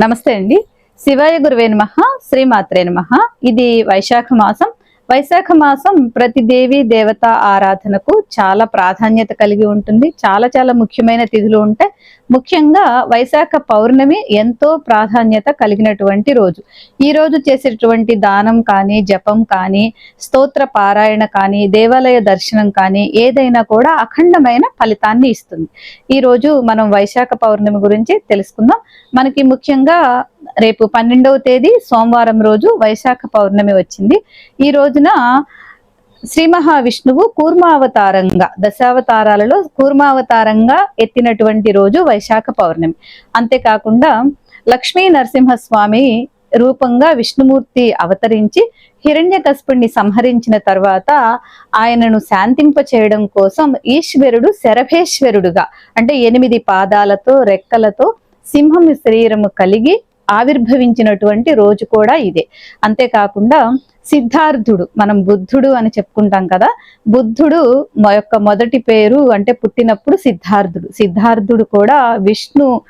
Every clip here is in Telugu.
నమస్తే అండి. శివాయ గురువే నమ శ్రీమాత్రే నమ. ఇది వైశాఖ మాసం. వైశాఖ మాసం ప్రతి దేవి దేవత ఆరాధనకు చాలా ప్రాధాన్యత కలిగి ఉంటుంది. చాలా చాలా ముఖ్యమైన తిథులు ఉంటాయి. ముఖ్యంగా వైశాఖ పౌర్ణమి ఎంతో ప్రాధాన్యత కలిగినటువంటి రోజు. ఈ రోజు చేసేటువంటి దానం కానీ జపం కానీ స్తోత్ర పారాయణ కానీ దేవాలయ దర్శనం కానీ ఏదైనా కూడా అఖండమైన ఫలితాన్ని ఇస్తుంది. ఈ రోజు మనం వైశాఖ పౌర్ణమి గురించి తెలుసుకుందాం. మనకి ముఖ్యంగా రేపు పన్నెండవ తేదీ సోమవారం రోజు వైశాఖ పౌర్ణమి వచ్చింది. ఈ రోజున శ్రీ మహావిష్ణువు కూర్మావతారంగా దశావతారాలలో కూర్మావతారంగా ఎత్తినటువంటి రోజు వైశాఖ పౌర్ణమి. అంతేకాకుండా లక్ష్మీ నరసింహస్వామి రూపంగా విష్ణుమూర్తి అవతరించి హిరణ్యకస్పుణ్ణి సంహరించిన తర్వాత ఆయనను శాంతింప చేయడం కోసం ఈశ్వరుడు శరభేశ్వరుడుగా అంటే ఎనిమిది పాదాలతో రెక్కలతో సింహం శరీరము కలిగి ఆవిర్భవించినటువంటి రోజు కూడా ఇదే. అంతేకాకుండా సిద్ధార్థుడు మనం బుద్ధుడు అని చెప్పుకుంటాం కదా బుద్ధుడు మా యొక్క మొదటి పేరు అంటే పుట్టినప్పుడు సిద్ధార్థుడు. సిద్ధార్థుడు కూడా విష్ణు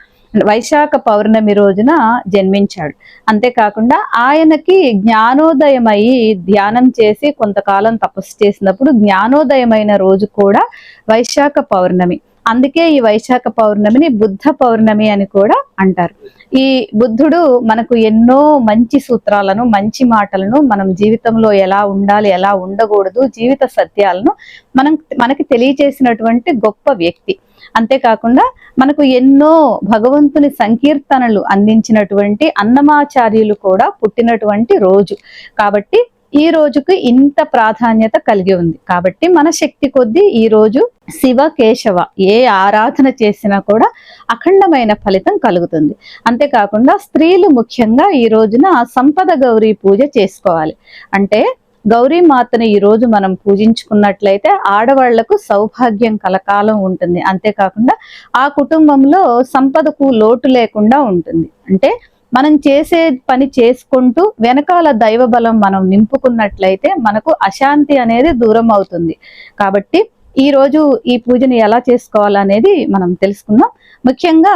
వైశాఖ పౌర్ణమి రోజున జన్మించాడు. అంతేకాకుండా ఆయనకి జ్ఞానోదయమై ధ్యానం చేసి కొంతకాలం తపస్సు చేసినప్పుడు జ్ఞానోదయమైన రోజు కూడా వైశాఖ పౌర్ణమి. అందుకే ఈ వైశాఖ పౌర్ణమిని బుద్ధ పౌర్ణమి అని కూడా అంటారు. ఈ బుద్ధుడు మనకు ఎన్నో మంచి సూత్రాలను మంచి మాటలను మనం జీవితంలో ఎలా ఉండాలి ఎలా ఉండకూడదు జీవిత సత్యాలను మనం మనకి తెలియచేసినటువంటి గొప్ప వ్యక్తి. అంతేకాకుండా మనకు ఎన్నో భగవంతుని సంకీర్తనలు అందించినటువంటి అన్నమాచార్యులు కూడా పుట్టినటువంటి రోజు. కాబట్టి ఈ రోజుకు ఇంత ప్రాధాన్యత కలిగి ఉంది. కాబట్టి మన శక్తి కొద్దీ ఈ రోజు శివ కేశవ ఏ ఆరాధన చేసినా కూడా అఖండమైన ఫలితం కలుగుతుంది. అంతేకాకుండా స్త్రీలు ముఖ్యంగా ఈ రోజున సంపద గౌరీ పూజ చేసుకోవాలి. అంటే గౌరీ మాతను ఈ రోజు మనం పూజించుకున్నట్లయితే ఆడవాళ్ళకు సౌభాగ్యం కలకాలం ఉంటుంది. అంతేకాకుండా ఆ కుటుంబంలో సంపదకు లోటు లేకుండా ఉంటుంది. అంటే మనం చేసే పని చేసుకుంటూ వెనకాల దైవ బలం మనం నింపుకున్నట్లయితే మనకు అశాంతి అనేది దూరం అవుతుంది. కాబట్టి ఈ రోజు ఈ పూజను ఎలా చేసుకోవాలనేది మనం తెలుసుకుందాం. ముఖ్యంగా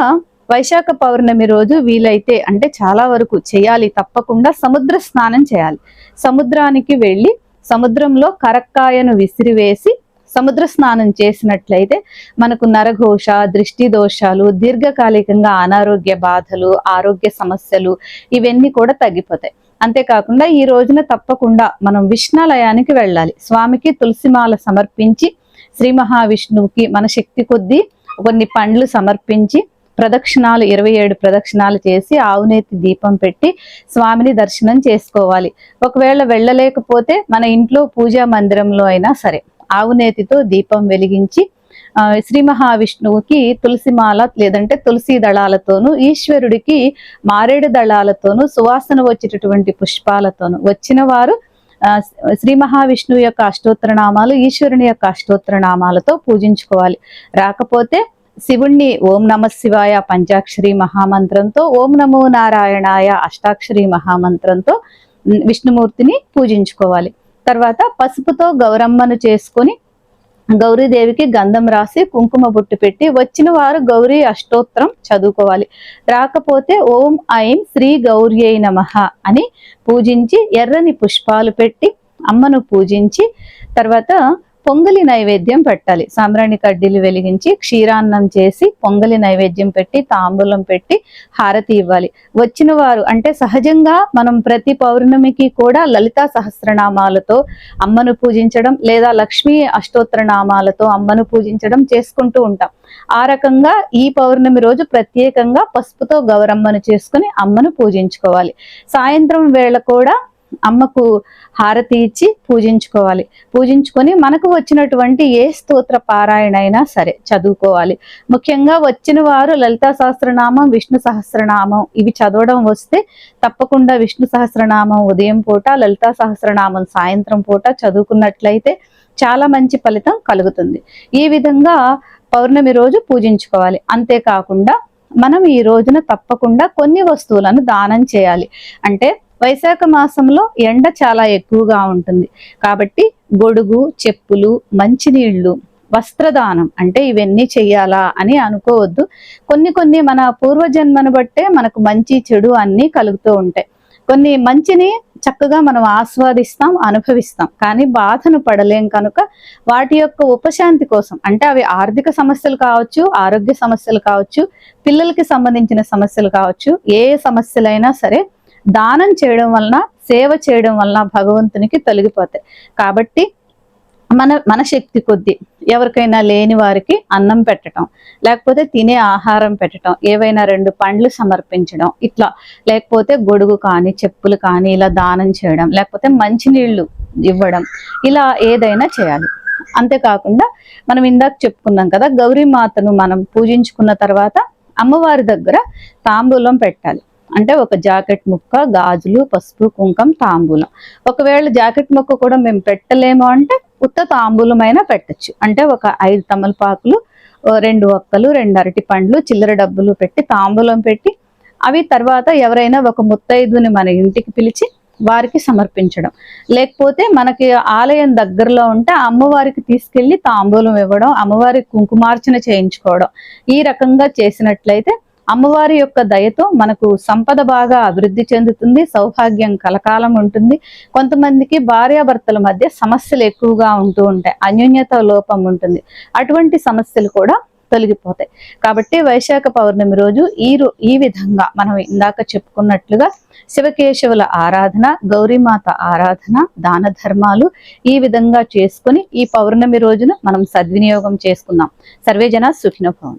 వైశాఖ పౌర్ణమి రోజు వీలైతే అంటే చాలా వరకు చేయాలి. తప్పకుండా సముద్ర స్నానం చేయాలి. సముద్రానికి వెళ్ళి సముద్రంలో కరక్కాయను విసిరివేసి సముద్ర స్నానం చేసినట్లయితే మనకు నరఘోష దృష్టి దోషాలు దీర్ఘకాలికంగా అనారోగ్య బాధలు ఆరోగ్య సమస్యలు ఇవన్నీ కూడా తగ్గిపోతాయి. అంతేకాకుండా ఈ రోజున తప్పకుండా మనం విష్ణాలయానికి వెళ్ళాలి. స్వామికి తులసిమాల సమర్పించి శ్రీ మహావిష్ణువుకి మన శక్తి కొద్దీ కొన్ని పండ్లు సమర్పించి ప్రదక్షిణాలు ఇరవై ఏడు ప్రదక్షిణాలు చేసి ఆవునేతి దీపం పెట్టి స్వామిని దర్శనం చేసుకోవాలి. ఒకవేళ వెళ్ళలేకపోతే మన ఇంట్లో పూజా మందిరంలో అయినా సరే. ఆవునేతితో దీపం వెలిగించి శ్రీ మహావిష్ణువుకి తులసిమాల లేదంటే తులసి దళాలతోనూ ఈశ్వరుడికి మారేడు దళాలతోనూ సువాసన వచ్చేటటువంటి పుష్పాలతోనూ వచ్చిన వారు శ్రీ మహావిష్ణువు యొక్క అష్టోత్తర నామాలు ఈశ్వరుని యొక్క అష్టోత్తర నామాలతో పూజించుకోవాలి. రాకపోతే శివుణ్ణి ఓం నమ శివాయ పంచాక్షరి మహామంత్రంతో ఓం నమో నారాయణాయ అష్టాక్షరి మహామంత్రంతో విష్ణుమూర్తిని పూజించుకోవాలి. తర్వాత పసుపుతో గౌరమ్మను చేసుకొని గౌరీదేవికి గంధం రాసి కుంకుమ బొట్టు పెట్టి వచ్చిన వారు గౌరీ అష్టోత్తరం చదువుకోవాలి. రాకపోతే ఓం ఐం శ్రీ గౌర్యై నమః అని పూజించి ఎర్రని పుష్పాలు పెట్టి అమ్మను పూజించి తర్వాత పొంగలి నైవేద్యం పెట్టాలి. సాంబ్రాణి కడ్డీలు వెలిగించి క్షీరాన్నం చేసి పొంగలి నైవేద్యం పెట్టి తాంబూలం పెట్టి హారతి ఇవ్వాలి. వచ్చిన వారు అంటే సహజంగా మనం ప్రతి పౌర్ణమికి కూడా లలితా సహస్రనామాలతో అమ్మను పూజించడం లేదా లక్ష్మీ అష్టోత్తర నామాలతో అమ్మను పూజించడం చేసుకుంటూ ఉంటాం. ఆ రకంగా ఈ పౌర్ణమి రోజు ప్రత్యేకంగా పసుపుతో గౌరమ్మను చేసుకుని అమ్మను పూజించుకోవాలి. సాయంత్రం వేళ కూడా అమ్మకు హారతి ఇచ్చి పూజించుకోవాలి. పూజించుకొని మనకు వచ్చినటువంటి ఏ స్తోత్ర పారాయణ అయినా సరే చదువుకోవాలి. ముఖ్యంగా వచ్చిన వారు లలితా సహస్రనామం విష్ణు సహస్రనామం ఇవి చదవడం వస్తే తప్పకుండా విష్ణు సహస్రనామం ఉదయం పూట లలితా సహస్రనామం సాయంత్రం పూట చదువుకున్నట్లయితే చాలా మంచి ఫలితం కలుగుతుంది. ఈ విధంగా పౌర్ణమి రోజు పూజించుకోవాలి. అంతేకాకుండా మనం ఈ రోజున తప్పకుండా కొన్ని వస్తువులను దానం చేయాలి. అంటే వైశాఖ మాసంలో ఎండ చాలా ఎక్కువగా ఉంటుంది. కాబట్టి గొడుగు చెప్పులు మంచినీళ్ళు వస్త్రదానం అంటే ఇవన్నీ చెయ్యాలా అని అనుకోవద్దు. కొన్ని కొన్ని మన పూర్వజన్మను బట్టే మనకు మంచి చెడు అన్నీ కలుగుతూ ఉంటాయి. కొన్ని మంచిని చక్కగా మనం ఆస్వాదిస్తాం అనుభవిస్తాం. కానీ బాధను పడలేం కనుక వాటి యొక్క ఉపశాంతి కోసం అంటే అవి ఆర్థిక సమస్యలు కావచ్చు ఆరోగ్య సమస్యలు కావచ్చు పిల్లలకి సంబంధించిన సమస్యలు కావచ్చు ఏ సమస్యలైనా సరే దానం చేయడం వలన సేవ చేయడం వలన భగవంతునికి తొలగిపోతాయి. కాబట్టి మన మన శక్తి కొద్దీ ఎవరికైనా లేని వారికి అన్నం పెట్టడం లేకపోతే తినే ఆహారం పెట్టడం ఏవైనా రెండు పండ్లు సమర్పించడం ఇట్లా లేకపోతే గొడుగు కానీ చెప్పులు కానీ ఇలా దానం చేయడం లేకపోతే మంచినీళ్ళు ఇవ్వడం ఇలా ఏదైనా చేయాలి. అంతేకాకుండా మనం ఇందాక చెప్పుకున్నాం కదా గౌరీమాతను మనం పూజించుకున్న తర్వాత అమ్మవారి దగ్గర తాంబూలం పెట్టాలి. అంటే ఒక జాకెట్ ముక్క గాజులు పసుపు కుంకం తాంబూలం. ఒకవేళ జాకెట్ ముక్క కూడా మేము పెట్టలేము అంటే ఉత్త తాంబూలమైనా పెట్టచ్చు. అంటే ఒక ఐదు తమలపాకులు రెండు ఒక్కలు రెండు అరటి పండ్లు చిల్లర డబ్బులు పెట్టి తాంబూలం పెట్టి అవి తర్వాత ఎవరైనా ఒక ముత్తైదుని మన ఇంటికి పిలిచి వారికి సమర్పించడం. లేకపోతే మనకి ఆలయం దగ్గరలో ఉంటే అమ్మవారికి తీసుకెళ్ళి తాంబూలం ఇవ్వడం అమ్మవారికి కుంకుమార్చన చేయించుకోవడం. ఈ రకంగా చేసినట్లయితే అమ్మవారి యొక్క దయతో మనకు సంపద బాగా అభివృద్ధి చెందుతుంది సౌభాగ్యం కలకాలం ఉంటుంది. కొంతమందికి భార్యాభర్తల మధ్య సమస్యలు ఎక్కువగా ఉంటూ ఉంటాయి అన్యోన్యత లోపం ఉంటుంది. అటువంటి సమస్యలు కూడా తొలగిపోతాయి. కాబట్టి వైశాఖ పౌర్ణమి రోజు ఈ రో ఈ విధంగా మనం ఇందాక చెప్పుకున్నట్లుగా శివకేశవుల ఆరాధన గౌరీమాత ఆరాధన దాన ధర్మాలు ఈ విధంగా చేసుకుని ఈ పౌర్ణమి రోజున మనం సద్వినియోగం చేసుకుందాం. సర్వేజన సుఖినభవం